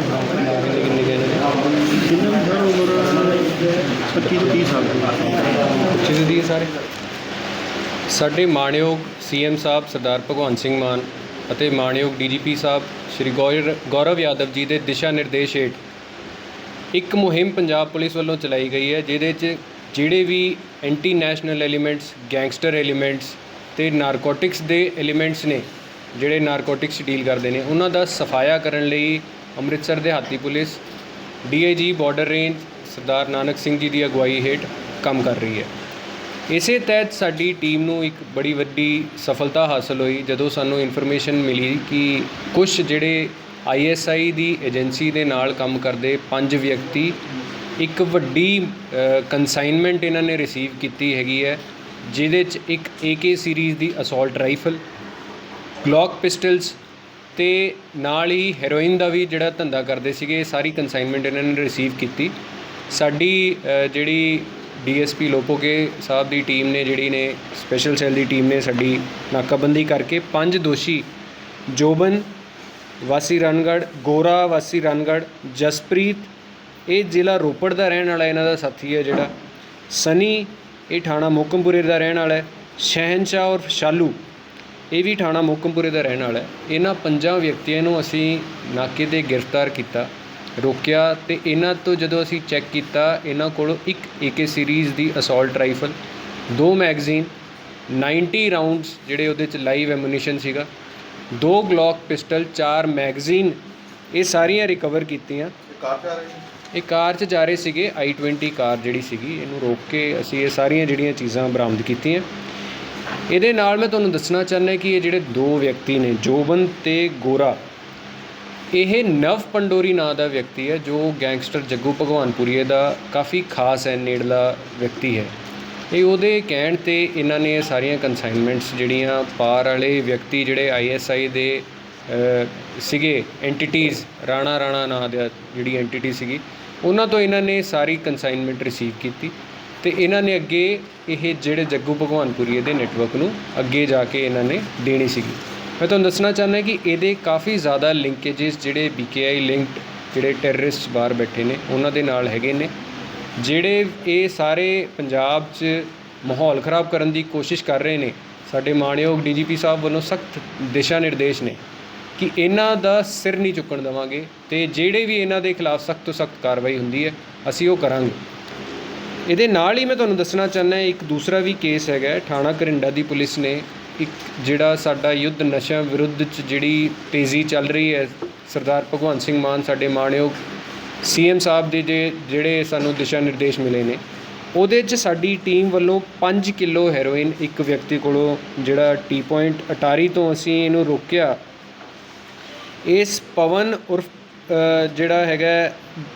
ਕਿੰਨੇ ਗਏ ਨੇ ਕਿੰਨੇ ਦੀ ਸਰ ਉਮਰ 25 ਤੋਂ 30 ਸਾਲ। ਦੀ ਚੀਜ਼ ਦੀ ਸਾਰੇ ਸਾਡੇ ਮਾਣਯੋਗ ਸੀਐਮ ਸਾਹਿਬ ਸਰਦਾਰ ਭਗਵੰਤ ਸਿੰਘ ਮਾਨ ਅਤੇ ਮਾਣਯੋਗ ਡੀਜੀਪੀ ਸਾਹਿਬ ਸ਼੍ਰੀ ਗੌਰ- ਗੌਰਵ ਯਾਦਵ ਜੀ ਦੇ ਦਿਸ਼ਾ ਨਿਰਦੇਸ਼ ਹੇਠ ਇੱਕ ਮੁਹਿੰਮ ਪੰਜਾਬ ਪੁਲਿਸ ਵੱਲੋਂ ਚਲਾਈ ਗਈ ਹੈ, ਜਿਹਦੇ 'ਚ ਜਿਹੜੇ ਵੀ anti national elements gangster elements ਤੇ ਨਾਰਕੋਟਿਕਸ ਦੇ ਐਲੀਮੈਂਟਸ ਨੇ, ਜਿਹੜੇ ਨਾਰਕੋਟਿਕਸ ਡੀਲ ਕਰਦੇ ਨੇ, ਉਹਨਾਂ ਦਾ ਸਫਾਇਆ ਕਰਨ ਲਈ ਅੰਮ੍ਰਿਤਸਰ ਦੇ ਹਾਤੀ police, DIG border range, Sardar Nanak Singh ji ਦੀ ਅਗਵਾਈ ਹੇਠ ਕੰਮ ਕਰ ਰਹੀ ਹੈ। ਇਸੇ ਤਹਿਤ ਸਾਡੀ ਟੀਮ ਨੂੰ ਇੱਕ ਬੜੀ ਵੱਡੀ ਸਫਲਤਾ ਹਾਸਲ ਹੋਈ, ਜਦੋਂ ਸਾਨੂੰ ਇਨਫੋਰਮੇਸ਼ਨ ਮਿਲੀ ਕਿ ਕੁਝ ਜਿਹੜੇ ਆਈਐਸਆਈ ਦੀ ਏਜੰਸੀ ਦੇ ਨਾਲ ਕੰਮ ਕਰਦੇ ਪੰਜ ਵਿਅਕਤੀ, ਇੱਕ ਵੱਡੀ ਕਨਸਾਈਨਮੈਂਟ ਇਹਨਾਂ ਨੇ ਰਿਸੀਵ ਕੀਤੀ ਹੈਗੀ ਹੈ, ਜਿਹਦੇ 'ਚ ਇੱਕ AK ਸੀਰੀਜ਼ ਦੀ ਅਸੌਲਟ ਰਾਈਫਲ ਗਲੌਕ ਪਿਸਟਲਸ ਤੇ ਨਾਲ ਹੀ ਹੈਰੋਇਨ ਦਾ ਵੀ ਜਿਹੜਾ ਧੰਦਾ ਕਰਦੇ ਸੀਗੇ ਇਹ ਸਾਰੀ ਕਨਸਾਈਨਮੈਂਟ ਇਹਨਾਂ ਨੇ ਰਿਸੀਵ ਕੀਤੀ। ਸਾਡੀ ਅ, ਜਿਹੜੀ ਡੀਐਸਪੀ ਲੋਪੋਕੇ ਸਾਹਿਬ ਦੀ ਟੀਮ ਨੇ ਜਿਹੜੀ ਨੇ ਸਪੈਸ਼ਲ ਸੈੱਲ ਦੀ ਟੀਮ ਨੇ ਸਾਡੀ ਨਾਕਾਬੰਦੀ ਕਰਕੇ ਪੰਜ ਦੋਸ਼ੀ ਜੋਬਨ ਵਾਸੀ ਰਣਗੜ੍ਹ ਗੋਰਾ ਵਾਸੀ ਰਣਗੜ੍ਹ ਜਸਪ੍ਰੀਤ ਇਹ ਜ਼ਿਲ੍ਹਾ ਰੋਪੜ ਦਾ ਰਹਿਣ ਵਾਲਾ ਇਹਨਾਂ ਦਾ ਸਾਥੀ ਹੈ ਜਿਹੜਾ। ਸਨੀ ਇਹ ਥਾਣਾ ਮੋਕਮਪੁਰੇ ਦਾ ਰਹਿਣ ਵਾਲਾ ਹੈ। ਸ਼ਹਿਨਸ਼ਾਹ ਔਰ ਸ਼ਾਲੂ ਇਹ ਵੀ ਥਾਣਾ ਮੋਕਮਪੁਰੇ ਦਾ ਰਹਿਣ ਵਾਲਾ ਹੈ। ਇਹਨਾਂ ਪੰਜਾਂ ਵਿਅਕਤੀਆਂ ਨੂੰ ਅਸੀਂ ਨਾਕੇ ਤੇ ਗ੍ਰਿਫਤਾਰ ਕੀਤਾ ਰੋਕਿਆ ਤੇ ਇਹਨਾਂ ਤੋਂ ਜਦੋਂ ਅਸੀਂ ਚੈੱਕ ਕੀਤਾ ਇਹਨਾਂ ਕੋਲੋਂ ਇੱਕ AK ਸੀਰੀਜ਼ ਦੀ ਅਸੌਲਟ ਰਾਈਫਲ ਦੋ ਮੈਗਜ਼ੀਨ 90 ਰਾਉਂਡਸ ਜਿਹੜੇ ਉਹਦੇ ਚ ਲਾਈਵ ਐਮੂਨੀਸ਼ਨ ਸੀਗਾ ਦੋ ਗਲੌਕ ਪਿਸਟਲ ਚਾਰ ਮੈਗਜ਼ੀਨ ਇਹ ਸਾਰੀਆਂ ਰਿਕਵਰ ਕੀਤੀਆਂ। ਇਹ ਕਾਰ 'ਚ ਜਾ ਰਹੇ ਸੀਗੇ i20 ਕਾਰ ਜਿਹੜੀ ਸੀਗੀ ਇਹਨੂੰ ਰੋਕ ਕੇ ਅਸੀਂ ਇਹ ਸਾਰੀਆਂ ਜਿਹੜੀਆਂ ਚੀਜ਼ਾਂ ਬਰਾਮਦ ਕੀਤੀਆਂ। ਇਹਦੇ ਨਾਲ ਮੈਂ ਤੁਹਾਨੂੰ ਦੱਸਣਾ ਚਾਹੁੰਦਾ ਕਿ ਇਹ ਜਿਹੜੇ ਦੋ ਵਿਅਕਤੀ ਨੇ, ਜੋਬਨ ਤੇ ਗੋਰਾ, ਇਹ ਨਵ ਪੰਡੋਰੀ ਨਾਂ ਦਾ ਵਿਅਕਤੀ ਹੈ, ਜੋ ਗੈਂਗਸਟਰ ਜੱਗੂ ਭਗਵਾਨਪੁਰੀਏ ਦਾ ਕਾਫੀ ਖਾਸ ਹੈ, ਨੇੜਲਾ ਵਿਅਕਤੀ ਹੈ। ਇਹ ਉਹਦੇ ਕਹਿਣ ਤੇ ਇਹਨਾਂ ਨੇ ਇਹ ਸਾਰੀਆਂ ਕਨਸਾਈਨਮੈਂਟਸ ਜਿਹੜੀਆਂ ਪਾਰ ਵਾਲੇ ਵਿਅਕਤੀ ਜਿਹੜੇ ਆਈਐਸਆਈ ਦੇ ਸੀਗੇ ਐਂਟੀਟੀਜ਼ ਰਾਣਾ ਰਾਣਾ ਨਾਂ ਦਾ ਜਿਹੜੀ ਐਂਟੀਟੀ ਸੀਗੀ, ਉਹਨਾਂ ਤੋਂ ਇਹਨਾਂ ਨੇ ਸਾਰੀ ਕਨਸਾਈਨਮੈਂਟ ਰਿਸੀਵ ਕੀਤੀ। ਅਤੇ ਇਹਨਾਂ ਨੇ ਅੱਗੇ ਇਹ ਜਿਹੜੇ ਜੱਗੂ ਭਗਵਾਨਪੁਰੀਏ ਦੇ ਨੈਟਵਰਕ ਨੂੰ ਅੱਗੇ ਜਾ ਕੇ ਇਹਨਾਂ ਨੇ ਦੇਣੀ ਸੀਗੀ। ਮੈਂ ਤੁਹਾਨੂੰ ਦੱਸਣਾ ਚਾਹੁੰਦਾ ਕਿ ਇਹਦੇ ਕਾਫੀ ਜ਼ਿਆਦਾ ਲਿੰਕੇजेस ਜਿਹੜੇ BKI ਲਿੰਕਡ ਜਿਹੜੇ ਟੈਰਰਿਸਟ ਬਾਹਰ ਬੈਠੇ ਨੇ, ਉਹਨਾਂ ਦੇ ਨਾਲ ਹੈਗੇ ਨੇ। ਜਿਹੜੇ ਇਹ ਸਾਰੇ ਪੰਜਾਬ 'ਚ ਮਾਹੌਲ ਖਰਾਬ ਕਰਨ ਦੀ ਕੋਸ਼ਿਸ਼ ਕਰ ਰਹੇ ਨੇ, ਸਾਡੇ ਮਾਣਯੋਗ ਡੀਜੀਪੀ ਸਾਹਿਬ ਵੱਲੋਂ ਸਖਤ ਦਿਸ਼ਾ ਨਿਰਦੇਸ਼ ਨੇ ਕਿ ਇਹਨਾਂ ਦਾ ਸਿਰ ਨਹੀਂ ਚੁੱਕਣ ਦੇਵਾਂਗੇ ਤੇ ਜਿਹੜੇ ਵੀ ਇਹਨਾਂ ਦੇ ਖਿਲਾਫ ਸਖਤ ਤੋਂ ਸਖਤ ਕਾਰਵਾਈ ਹੁੰਦੀ ਹੈ, ਅਸੀਂ ਉਹ ਕਰਾਂਗੇ। ਇਹਦੇ ਨਾਲ ਹੀ ਮੈਂ ਤੁਹਾਨੂੰ ਦੱਸਣਾ ਚਾਹੁੰਦਾ ਇੱਕ ਦੂਸਰਾ ਵੀ ਕੇਸ ਹੈਗਾ ਥਾਣਾ ਕਰਿੰਡਾ ਦੀ ਪੁਲਿਸ ਨੇ। ਇੱਕ ਜਿਹੜਾ ਸਾਡਾ ਯੁੱਧ ਨਸ਼ਾ ਵਿਰੁੱਧ ਚ ਜਿਹੜੀ ਤੇਜ਼ੀ ਚੱਲ ਰਹੀ ਹੈ, ਸਰਦਾਰ ਭਗਵੰਤ ਸਿੰਘ ਮਾਨ ਸਾਡੇ ਮਾਣਯੋਗ ਸੀਐਮ ਸਾਹਿਬ ਦੇ ਜੇ, ਜਿਹੜੇ ਸਾਨੂੰ ਦਿਸ਼ਾ ਨਿਰਦੇਸ਼ ਮਿਲੇ ਨੇ। ਉਹਦੇ 'ਚ ਸਾਡੀ ਟੀਮ ਵੱਲੋਂ 5 ਕਿਲੋ ਹੈਰੋਇਨ ਇੱਕ ਵਿਅਕਤੀ ਕੋਲੋਂ ਜਿਹੜਾ ਟੀ ਪੁਆਇੰਟ ਅਟਾਰੀ ਤੋਂ ਅਸੀਂ ਇਹਨੂੰ ਰੋਕਿਆ। ਇਸ ਪਵਨ ਉਰਫ ਜਿਹੜਾ ਹੈਗਾ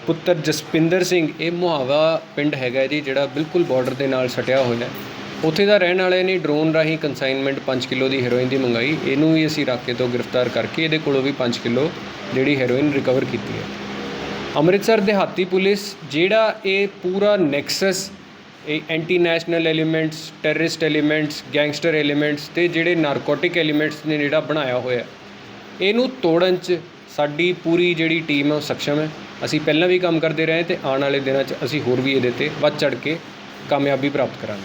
ਪੁੱਤਰ ਜਸਪਿੰਦਰ ਸਿੰਘ, ਇਹ ਮੁਹਾਵਾ ਪਿੰਡ ਹੈਗਾ ਜੀ, ਜਿਹੜਾ ਬਿਲਕੁਲ ਬਾਰਡਰ ਦੇ ਨਾਲ ਸਟਿਆ ਹੋਇਆ ਉੱਥੇ ਦਾ ਰਹਿਣ ਵਾਲੇ ਨੇ ਡਰੋਨ ਰਾਹੀਂ ਕੰਸਾਈਨਮੈਂਟ 5 ਕਿਲੋ ਦੀ ਹੈਰੋਇਨ ਦੀ ਮੰਗਾਈ। ਇਹਨੂੰ ਵੀ ਅਸੀਂ ਰਾਕੇ ਤੋਂ ਗ੍ਰਿਫਤਾਰ ਕਰਕੇ ਇਹਦੇ ਕੋਲੋਂ ਵੀ 5 ਕਿਲੋ ਜਿਹੜੀ ਹੈਰੋਇਨ ਰਿਕਵਰ ਕੀਤੀ ਹੈ। ਅੰਮ੍ਰਿਤਸਰ ਦਿਹਾਤੀ ਪੁਲਿਸ, ਜਿਹੜਾ ਇਹ ਪੂਰਾ ਨੈਕਸਸ ਇਹ anti national elements terrorist elements gangster elements ਤੇ ਜਿਹੜੇ ਨਾਰਕੋਟਿਕ ਐਲੀਮੈਂਟਸ ਨੇ ਜਿਹੜਾ ਬਣਾਇਆ ਹੋਇਆ ਇਹਨੂੰ ਤੋੜਨ 'ਚ ਸਾਡੀ ਪੂਰੀ ਜਿਹੜੀ ਟੀਮ ਹੈ ਉਹ ਸક્ષਮ ਹੈ। ਅਸੀਂ ਪਹਿਲਾਂ ਵੀ ਕੰਮ ਕਰਦੇ ਰਹੇ ਤੇ ਆਉਣ ਵਾਲੇ ਦਿਨਾਂ 'ਚ ਅਸੀਂ ਹੋਰ ਵੀ ਇਹਦੇ ਤੇ ਵੱਧ ਚੜ ਕੇ ਕਾਮਯਾਬੀ ਪ੍ਰਾਪਤ ਕਰਾਂਗੇ।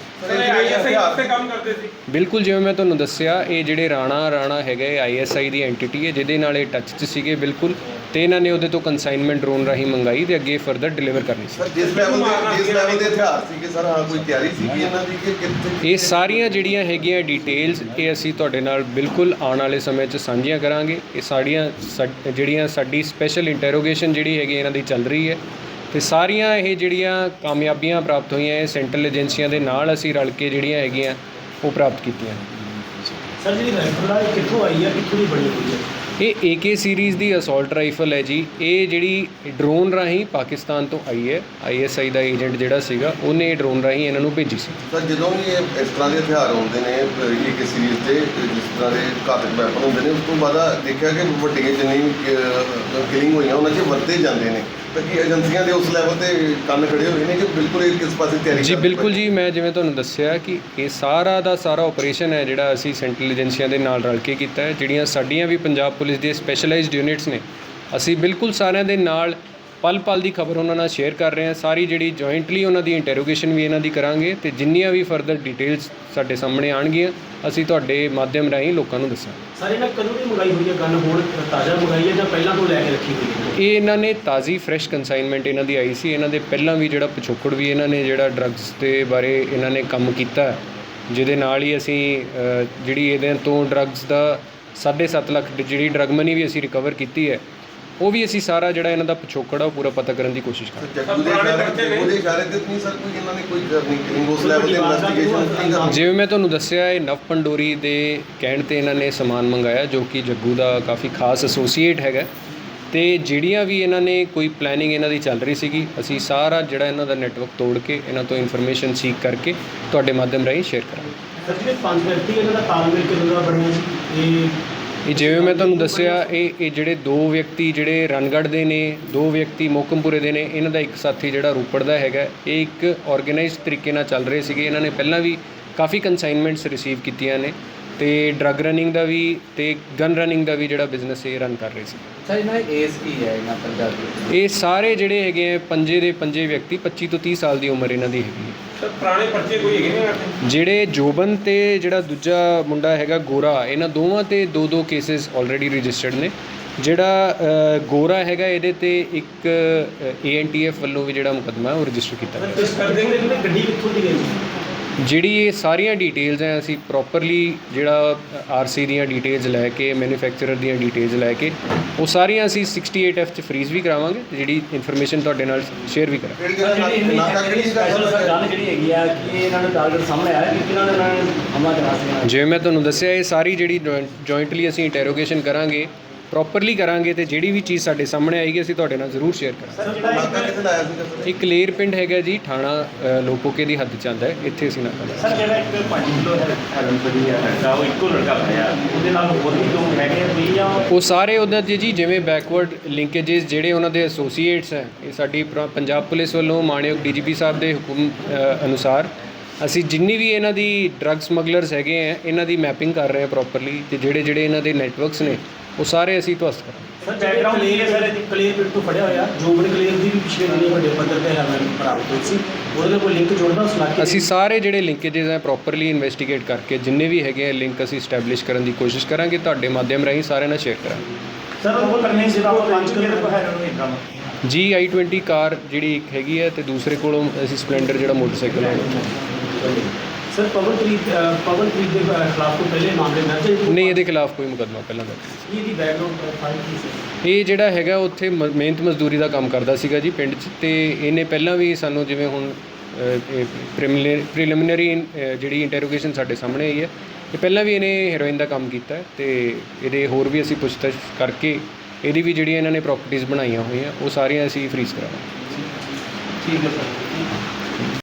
ਬਿਲਕੁਲ ਜਿਵੇਂ ਮੈਂ ਤੁਹਾਨੂੰ ਦੱਸਿਆ ਇਹ ਜਿਹੜੇ ਰਾਣਾ ਰਾਣਾ ਹੈਗਾ ਆਈਐਸਆਈ ਦੀ ਐਂਟੀਟੀ ਹੈ ਜਿਹਦੇ ਨਾਲ ਇਹ ਟੱਚ 'ਚ ਸੀਗੇ ਬਿਲਕੁਲ। ਤੇ ਇਹਨਾਂ ਨੇ ਉਹਦੇ ਤੋਂ ਕਨਸਾਈਨਮੈਂਟ ਡਰੋਨ ਰਾਹੀਂ ਮੰਗਾਈ ਤੇ ਅੱਗੇ ਫਰਦਰ ਡਿਲੀਵਰ ਕਰਨੀ ਸੀ। ਸਰ ਜਿਸ ਲੈਵਲ ਦੇ ਜਿਸ ਲੈਵਲ ਦੇ ਹਥਿਆਰ ਸੀਗੇ ਸਰ ਹਾਂ ਕੋਈ ਤਿਆਰੀ ਸੀਗੀ ਇਹਨਾਂ ਦੀ ਕਿ ਕਿੱਥੇ ਇਹ ਸਾਰੀਆਂ ਜਿਹੜੀਆਂ ਹੈਗੀਆਂ ਡਿਟੇਲਸ ਇਹ ਅਸੀਂ ਤੁਹਾਡੇ ਨਾਲ ਬਿਲਕੁਲ ਆਉਣ ਵਾਲੇ ਸਮੇਂ 'ਚ ਸਾਂਝੀਆਂ ਕਰਾਂਗੇ। ਇਹ ਸਾਡੀਆਂ ਸਾ- ਜਿਹੜੀਆਂ ਸਾਡੀ ਸਪੈਸ਼ਲ ਇੰਟਰੋਗੇਸ਼ਨ ਜਿਹੜੀ ਹੈਗੀ ਇਹਨਾਂ ਦੀ ਚੱਲ ਰਹੀ ਹੈ। ਤੇ ਸਾਰੀਆਂ ਇਹ ਜਿਹੜੀਆਂ ਕਾਮਯਾਬੀਆਂ ਪ੍ਰਾਪਤ ਹੋਈਆਂ ਇਹ ਸੈਂਟਰਲ ਏਜੰਸੀਆਂ ਦੇ ਨਾਲ ਅਸੀਂ ਰਲ ਕੇ ਜਿਹੜੀਆਂ ਹੈਗੀਆਂ ਉਹ ਪ੍ਰਾਪਤ ਕੀਤੀਆਂ ਸਰ ਜਿਹੜੀ ਰਾਈਫਲ ਆ ਇਹ ਕਿੱਥੋਂ ਆਈ ਹੈ ਕਿੱਥੋਂ ਦੀ ਬਣੀ ਹੋਈ ਹੈ ਇਹ AK ਸੀਰੀਜ਼ ਦੀ ਅਸੌਲਟ ਰਾਈਫਲ ਹੈ ਜੀ। ਇਹ ਜਿਹੜੀ ਡਰੋਨ ਰਾਹੀਂ ਪਾਕਿਸਤਾਨ ਤੋਂ ਆਈ ਹੈ। ISI ਦਾ ਏਜੰਟ ਜਿਹੜਾ ਸੀਗਾ, ਉਹਨੇ ਇਹ ਡਰੋਨ ਰਾਹੀਂ ਇਹਨਾਂ ਨੂੰ ਭੇਜੀ ਸੀ। ਸਰ, ਜਦੋਂ ਵੀ ਇਹ ਇਸ ਤਰ੍ਹਾਂ ਦੇ ਹਥਿਆਰ ਆਉਂਦੇ ਨੇ, ਇਹ ਕਿ ਸੀਰੀਜ਼ ਦੇ, ਜਿਸ ਤਰ੍ਹਾਂ ਦੇ ਘਾਤਕ ਵੈਪਨ ਹੁੰਦੇ ਨੇ, ਉਸ ਤੋਂ ਬਾਅਦ ਦੇਖਿਆ ਕਿ ਵੱਡੀਆਂ ਜਿੰਨੀ ਕਿਲਿੰਗ ਹੋਈਆਂ, ਉਹਨਾਂ 'ਚ ਵਰਤੇ ਜਾਂਦੇ ਨੇ। ਕੀ ਏਜੰਸੀਆਂ ਦੇ ਉਸ ਲੈਵਲ ਤੇ ਕੰਨ ਖੜੇ ਹੋਏ ਨੇ ਕਿ ਬਿਲਕੁਲ ਇਹ ਕਿਸ ਪਾਸੇ ਤਿਆਰੀ ਜੀ ਬਿਲਕੁਲ ਜੀ ਮੈਂ ਜਿਵੇਂ ਤੁਹਾਨੂੰ ਦੱਸਿਆ ਕਿ ਇਹ ਸਾਰਾ ਦਾ ਸਾਰਾ ਆਪਰੇਸ਼ਨ ਹੈ ਜਿਹੜਾ ਅਸੀਂ ਸੈਂਟਰਲ ਏਜੰਸੀਆਂ ਦੇ ਨਾਲ ਰਲ ਕੇ ਕੀਤਾ ਹੈ ਜਿਹੜੀਆਂ ਸਾਡੀਆਂ ਵੀ ਪੰਜਾਬ ਪੁਲਿਸ ਦੀਆਂ ਸਪੈਸ਼ਲਾਈਜ਼ਡ ਯੂਨਿਟਸ ਨੇ। ਅਸੀਂ ਬਿਲਕੁਲ ਸਾਰਿਆਂ ਦੇ ਨਾਲ ਪਲ ਪਲ ਦੀ ਖਬਰ ਉਹਨਾਂ ਨਾਲ ਸ਼ੇਅਰ ਕਰ ਰਹੇ ਹਾਂ। ਸਾਰੀ ਜਿਹੜੀ ਜੁਆਇੰਟਲੀ ਉਹਨਾਂ ਦੀ ਇੰਟਰੋਗੇਸ਼ਨ ਵੀ ਇਹਨਾਂ ਦੀ ਕਰਾਂਗੇ ਤੇ ਜਿੰਨੀਆਂ ਵੀ ਫਰਦਰ ਡਿਟੇਲਸ ਸਾਡੇ ਸਾਹਮਣੇ ਆਣਗੀਆਂ ਅਸੀਂ ਤੁਹਾਡੇ ਮਾਧਿਅਮ ਰਾਹੀਂ ਲੋਕਾਂ ਨੂੰ ਦੱਸਾਂਗੇ। ਸਰ ਇਹਨਾਂ ਕਦੋਂ ਦੀ ਮੰਗਾਈ ਹੋਈ ਹੈ? ਗਨ ਹੁਣ ਤਾਜ਼ਾ ਮੰਗਾਈ ਹੈ ਜਾਂ ਪਹਿਲਾਂ ਤੋਂ ਲੈ ਕੇ ਰੱਖੀ ਹੋਈ ਹੈ? ਇਹ ਇਹਨਾਂ ਨੇ ਤਾਜ਼ੀ ਫਰੈਸ਼ ਕਨਸਾਈਨਮੈਂਟ ਇਹਨਾਂ ਦੀ ਆਈ ਸੀ। ਇਹਨਾਂ ਦੇ ਪਹਿਲਾਂ ਵੀ ਜਿਹੜਾ ਪਿਛੋਕੜ ਵੀ ਇਹਨਾਂ ਨੇ ਜਿਹੜਾ ਡਰੱਗਸ ਦੇ ਬਾਰੇ ਇਹਨਾਂ ਨੇ ਕੰਮ ਕੀਤਾ ਜਿਹਦੇ ਨਾਲ ਹੀ ਅਸੀਂ ਜਿਹੜੀ ਇਹਦੇ ਤੋਂ ਡਰੱਗਸ ਦਾ 7.5 ਲੱਖ ਜਿਹੜੀ ਡਰੱਗ ਮਨੀ ਵੀ ਅਸੀਂ ਰਿਕਵਰ ਕੀਤੀ ਹੈ ਉਹ ਵੀ ਅਸੀਂ ਸਾਰਾ ਜਿਹੜਾ ਇਹਨਾਂ ਦਾ ਪਿਛੋਕੜ ਆ ਉਹ ਪੂਰਾ ਪਤਾ ਕਰਨ ਦੀ ਕੋਸ਼ਿਸ਼ ਕਰ ਰਹੇ ਜੱਗੂ ਦੇ ਇਸ਼ਾਰੇ ਜੱਗੂ ਦੇ ਇਸ਼ਾਰੇ ਤੇ ਨਹੀਂ ਸਰ ਕੋਈ ਇਹਨਾਂ ਨੇ ਕੋਈ ਕਰਨੀ ਕਿਲਿੰਗ ਉਸ ਲੈਵਲ ਤੇ ਇਨਵੈਸਟੀਗੇਸ਼ਨ ਨਹੀਂ ਹਾਂ। ਕਰਨੀ ਜਿਵੇਂ ਮੈਂ ਤੁਹਾਨੂੰ ਦੱਸਿਆ ਇਹ ਨਵ ਪੰਡੋਰੀ ਦੇ ਕਹਿਣ ਤੇ ਇਹਨਾਂ ਨੇ ਸਮਾਨ ਮੰਗਾਇਆ ਜੋ ਕਿ ਜੱਗੂ ਦਾ ਕਾਫੀ ਖਾਸ ਐਸੋਸੀਏਟ ਹੈਗਾ। ਤੇ ਜਿਹੜੀਆਂ ਵੀ ਇਹਨਾਂ ਨੇ ਕੋਈ ਪਲੈਨਿੰਗ ਇਹਨਾਂ ਦੀ ਚੱਲ ਰਹੀ ਸੀਗੀ ਅਸੀਂ ਸਾਰਾ ਜਿਹੜਾ ਇਹਨਾਂ ਦਾ ਨੈਟਵਰਕ ਤੋੜ ਕੇ ਇਹਨਾਂ ਤੋਂ ਇਨਫੋਰਮੇਸ਼ਨ ਸੀਕ ਕਰਕੇ ਤੁਹਾਡੇ ਮਾਧਿਅਮ ਰਾਹੀਂ ਸ਼ੇਅਰ ਕਰਾਂਗੇ। ਸਰ ਜਿਹੜੇ ਪੰਜ ਵਿਅਕਤੀ ਇਹਨਾਂ ਦਾ ਤਾਲਮੇਲ ਕਿਦੋਂ ਦਾ ਬਣਿਆ ਸੀ? ਇਹ ਇਹ ਜਿਵੇਂ ਮੈਂ ਤੁਹਾਨੂੰ ਦੱਸਿਆ ਇਹ ਇਹ ਜਿਹੜੇ ਦੋ ਵਿਅਕਤੀ ਜਿਹੜੇ ਰਣਗੜ੍ਹ ਦੇ ਨੇ ਦੋ ਵਿਅਕਤੀ ਮੋਕਮਪੁਰੇ ਦੇ ਨੇ ਇਹਨਾਂ ਦਾ ਇੱਕ ਸਾਥੀ ਜਿਹੜਾ ਰੂਪੜ ਦਾ ਹੈਗਾ ਇਹ ਇੱਕ ਆਰਗੇਨਾਈਜ਼ਡ ਤਰੀਕੇ ਨਾਲ ਚੱਲ ਰਹੇ ਸੀਗੇ। ਇਹਨਾਂ ਨੇ ਪਹਿਲਾਂ ਵੀ ਕਾਫੀ ਕਨਸਾਈਨਮੈਂਟਸ ਰਿਸੀਵ ਕੀਤੀਆਂ ਨੇ। ਤੇ ਡਰੱਗ ਰਨਿੰਗ ਦਾ ਵੀ ਤੇ ਗਨ ਰਨਿੰਗ ਦਾ ਵੀ ਜਿਹੜਾ ਬਿਜ਼ਨਸ ਇਹ ਰਨ ਕਰ ਰਹੇ ਸੀ। ਸਰ ਇਹਨਾਂ ਦੀ ਏਜ ਕੀ ਹੈ ਇਹਨਾਂ ਪੰਜਾਬੀ ਇਹ ਸਾਰੇ ਜਿਹੜੇ ਹੈਗੇ ਆ ਪੰਜੇ ਦੇ ਪੰਜੇ ਵਿਅਕਤੀ 25 ਤੋਂ 30 ਸਾਲ ਦੀ ਉਮਰ ਇਹਨਾਂ ਦੀ ਹੈਗੀ ਹੈ ਸਰ ਪੁਰਾਣੇ ਪਰਚੇ ਕੋਈ ਹੈਗੇ ਨੇ ਇਹਨਾਂ ਦੇ? ਜਿਹੜੇ ਜੋਬਨ ਤੇ ਜਿਹੜਾ ਦੂਜਾ ਮੁੰਡਾ ਹੈਗਾ ਗੋਰਾ ਇਹਨਾਂ ਦੋਵਾਂ ਤੇ ਦੋ ਦੋ ਕੇਸਿਸ ਆਲਰੇਡੀ ਰਜਿਸਟਰਡ ਨੇ। ਜਿਹੜਾ ਗੋਰਾ ਹੈਗਾ ਇਹਦੇ ਤੇ ਇੱਕ ਏਐਨਟੀਐਫ ਵੱਲੋਂ ਵੀ ਜਿਹੜਾ ਮੁਕੱਦਮਾ ਹੈ ਉਹ ਰਜਿਸਟਰ ਕੀਤਾ ਸਰ ਗਿਆ ਕਿਸ ਕਰਦੇ ਨੇ ਕਿ ਗੱਡੀ ਕਿੱਥੋਂ ਦੀ ਹੈ ਜੀ ਜਿਹੜੀ ਇਹ ਸਾਰੀਆਂ ਡਿਟੇਲਸ ਹੈ ਅਸੀਂ ਪ੍ਰੋਪਰਲੀ ਜਿਹੜਾ ਆਰਸੀ ਦੀਆਂ ਡਿਟੇਲਸ ਲੈ ਕੇ ਮੈਨੂਫੈਕਚਰਰ ਦੀਆਂ ਡਿਟੇਲਸ ਲੈ ਕੇ ਉਹ ਸਾਰੀਆਂ ਅਸੀਂ 68F ਚ ਫਰੀਜ਼ ਵੀ ਕਰਾਵਾਂਗੇ ਜਿਹੜੀ ਇਨਫੋਰਮੇਸ਼ਨ ਤੁਹਾਡੇ ਨਾਲ ਸ਼ੇਅਰ ਵੀ ਕਰਾਂਗੇ। ਕਿਹੜੀ ਸਰ ਜਿਹੜੀ ਗੱਲ ਇੰਨੀ ਨਾਕਾ ਜਿਹੜੀ ਕਿਹੜੀ ਸਪੈਸ਼ਲ ਗੱਲ ਗੱਲ ਜਿਹੜੀ ਹੈਗੀ ਆ ਕਿ ਇਹ ਇਹਨਾਂ ਨੂੰ ਟਾਰਗੇਟ ਸਾਹਮਣੇ ਆਇਆ ਕਿ ਕਿਹਨਾਂ ਨੇ ਇਹਨਾਂ ਨੇ ਹਮਲਾ ਕਰਾ ਸੀ ਜਿਵੇਂ ਮੈਂ ਤੁਹਾਨੂੰ ਦੱਸਿਆ ਇਹ ਸਾਰੀ ਜਿਹੜੀ ਜੁਆਇੰਟਲੀ ਅਸੀਂ ਇੰਟਰੋਗੇਸ਼ਨ ਕਰਾਂਗੇ ਪ੍ਰੋਪਰਲੀ ਕਰਾਂਗੇ ਤੇ ਜਿਹੜੀ ਵੀ ਚੀਜ਼ ਸਾਡੇ ਸਾਹਮਣੇ ਆਏਗੀ ਅਸੀਂ ਤੁਹਾਡੇ ਨਾਲ ਜ਼ਰੂਰ ਸ਼ੇਅਰ ਕਰਾਂਗੇ। ਸਰ ਜਿਹੜਾ ਨਾਕਾ ਕਿੱਥੇ ਲਾਇਆ ਸੀ ਸਰ ਇੱਕ ਲੇਰ ਪਿੰਡ ਹੈਗਾ ਜੀ ਥਾਣਾ ਲੋਪੋਕੇ ਦੀ ਹੱਦ ਚ ਆਉਂਦਾ ਹੈ ਇੱਥੇ ਅਸੀਂ ਲਾਇਆ। ਸਰ ਜਿਹੜਾ ਇੱਕ 5 ਕਿਲੋ ਹੈਰਨ ਫੜੀ ਹੈ ਲੜਕਾ ਉਹ ਇੱਕੋ ਲੜਕਾ ਫੜਿਆ ਉਹਦੇ ਨਾਲ ਹੋਰ ਵੀ ਲੋਕ ਹੈਗੇ ਆ ਵੀ ਜਾਂ? ਉਹ ਸਾਰੇ ਉਹਨਾਂ ਦੇ ਜੀ ਜਿਵੇਂ ਬੈਕਵਰਡ ਲਿੰਕੇजेस ਜਿਹੜੇ ਉਹਨਾਂ ਦੇ ਐਸੋਸੀਏਟਸ ਹੈ ਇਹ ਸਾਡੀ ਪੰਜਾਬ ਪੁਲਿਸ ਵੱਲੋਂ ਮਾਣਯੋਗ ਡੀਜੀਪੀ ਸਾਹਿਬ ਦੇ ਹੁਕਮ ਅਨੁਸਾਰ ਅਸੀਂ ਜਿੰਨੀ ਵੀ ਇਹਨਾਂ ਦੀ ਡਰੱਗ ਸਮਗਲਰਸ ਹੈਗੇ ਆ ਇਹਨਾਂ ਦੀ ਮੈਪਿੰਗ ਕਰ ਰਹੇ ਹਾਂ ਪ੍ਰੋਪਰਲੀ ਤੇ ਜਿਹੜੇ ਜਿਹੜੇ ਇਹਨਾਂ ਦੇ ਨੈਟਵਰਕਸ ਨੇ ਉਹ ਸਾਰੇ ਅਸੀਂ ਧਵਸਤ ਕਰਾਂਗੇ। ਸਰ ਬੈਕਗ੍ਰਾਉਂਡ ਕੀ ਹੈ ਸਰ? ਕਲੀਅਰ ਤੋਂ ਫੜਿਆ ਹੋਇਆ। ਜੋਬਨ ਕਲੀਅਰ ਦੀ ਵੀ ਪਿਛਲੇ ਦਿਨੀ ਵੱਡੇ ਪੱਧਰ ਤੇ ਹੈਵਨ ਬਰਾਮਦ ਹੋਈ ਸੀ। ਉਹਦੇ ਨਾਲ ਕੋਈ ਲਿੰਕ ਜੋੜਦਾ ਉਸ ਇਲਾਕੇ ਅਸੀਂ ਸਾਰੇ ਜਿਹੜੇ ਲਿੰਕੇजेस ਹੈ ਪ੍ਰੋਪਰਲੀ ਇਨਵੈਸਟੀਗੇਟ ਕਰਕੇ ਜਿੰਨੇ ਵੀ ਹੈਗੇ ਆ ਲਿੰਕ ਅਸੀਂ ਸਟੈਬਲਿਸ਼ ਕਰਨ ਦੀ ਕੋਸ਼ਿਸ਼ ਕਰਾਂਗੇ। ਤੁਹਾਡੇ ਮਾਧਿਅਮ ਰਾਹੀਂ ਸਾਰਿਆਂ ਨਾਲ ਸ਼ੇਅਰ ਕਰਾਂਗੇ। ਸਰ ਉਹ ਕਰਨੇ ਸੀ ਤਾਂ 5 ਕਿਲੋ ਹੈਰਨ ਨੂੰ ਇਦਾਂ ਜੀ i20 ਕਾਰ ਜਿਹੜੀ ਇੱਕ ਹੈਗੀ ਹੈ ਤੇ ਦੂਸਰੇ ਕੋਲੋਂ ਅਸੀਂ ਸਪਲੈਂਡਰ ਜਿਹੜਾ ਮੋਟਰਸਾਈਕਲ ਹੈ। ਸਰ ਪਵਨਪ੍ਰੀਤ ਅ, ਪਵਨਪ੍ਰੀਤ ਦੇ ਖਿਲਾਫ ਕੋਈ ਪਹਿਲੇ ਮਾਮਲੇ ਦਰਜ ਹੈ ਨਹੀਂ ਇਹਦੇ ਖਿਲਾਫ ਕੋਈ ਮੁਕੱਦਮਾ ਪਹਿਲਾਂ ਦਰਜ ਨਹੀਂ ਇਹਦੀ ਬੈਕਗ੍ਰਾਉਂਡ ਫਾਈਲ ਕੀ ਸੀ? ਸੀ। ਇਹ ਜਿਹੜਾ ਹੈਗਾ ਉੱਥੇ ਮ- ਮਿਹਨਤ ਮਜ਼ਦੂਰੀ ਦਾ ਕੰਮ ਕਰਦਾ ਸੀਗਾ ਜੀ ਪਿੰਡ 'ਚ ਤੇ ਇਹਨੇ ਪਹਿਲਾਂ ਵੀ ਸਾਨੂੰ ਜਿਵੇਂ ਹੁਣ ਪ੍ਰੀਲਿਮਿਨਰੀ ਜਿਹੜੀ ਇੰਟਰੋਗੇਸ਼ਨ ਸਾਡੇ ਸਾਹਮਣੇ ਆਈ ਹੈ ਇਹ ਪਹਿਲਾਂ ਵੀ ਇਹਨੇ ਹੈਰੋਇਨ ਦਾ ਕੰਮ ਕੀਤਾ ਹੈ ਤੇ ਇਹਦੇ ਹੋਰ ਵੀ ਅਸੀਂ ਪੁੱਛਤਾਛ ਕਰਕੇ ਇਹਦੀ ਵੀ ਜਿਹੜੀਆਂ ਇਹਨਾਂ ਨੇ ਪ੍ਰਾਪਰਟੀਆਂ ਬਣਾਈਆਂ ਹੋਈਆਂ ਉਹ ਸਾਰੀਆਂ ਅਸੀਂ ਫਰੀਜ਼ ਕਰਾਵਾਂਗੇ। ਠੀਕ ਹੈ ਸਰ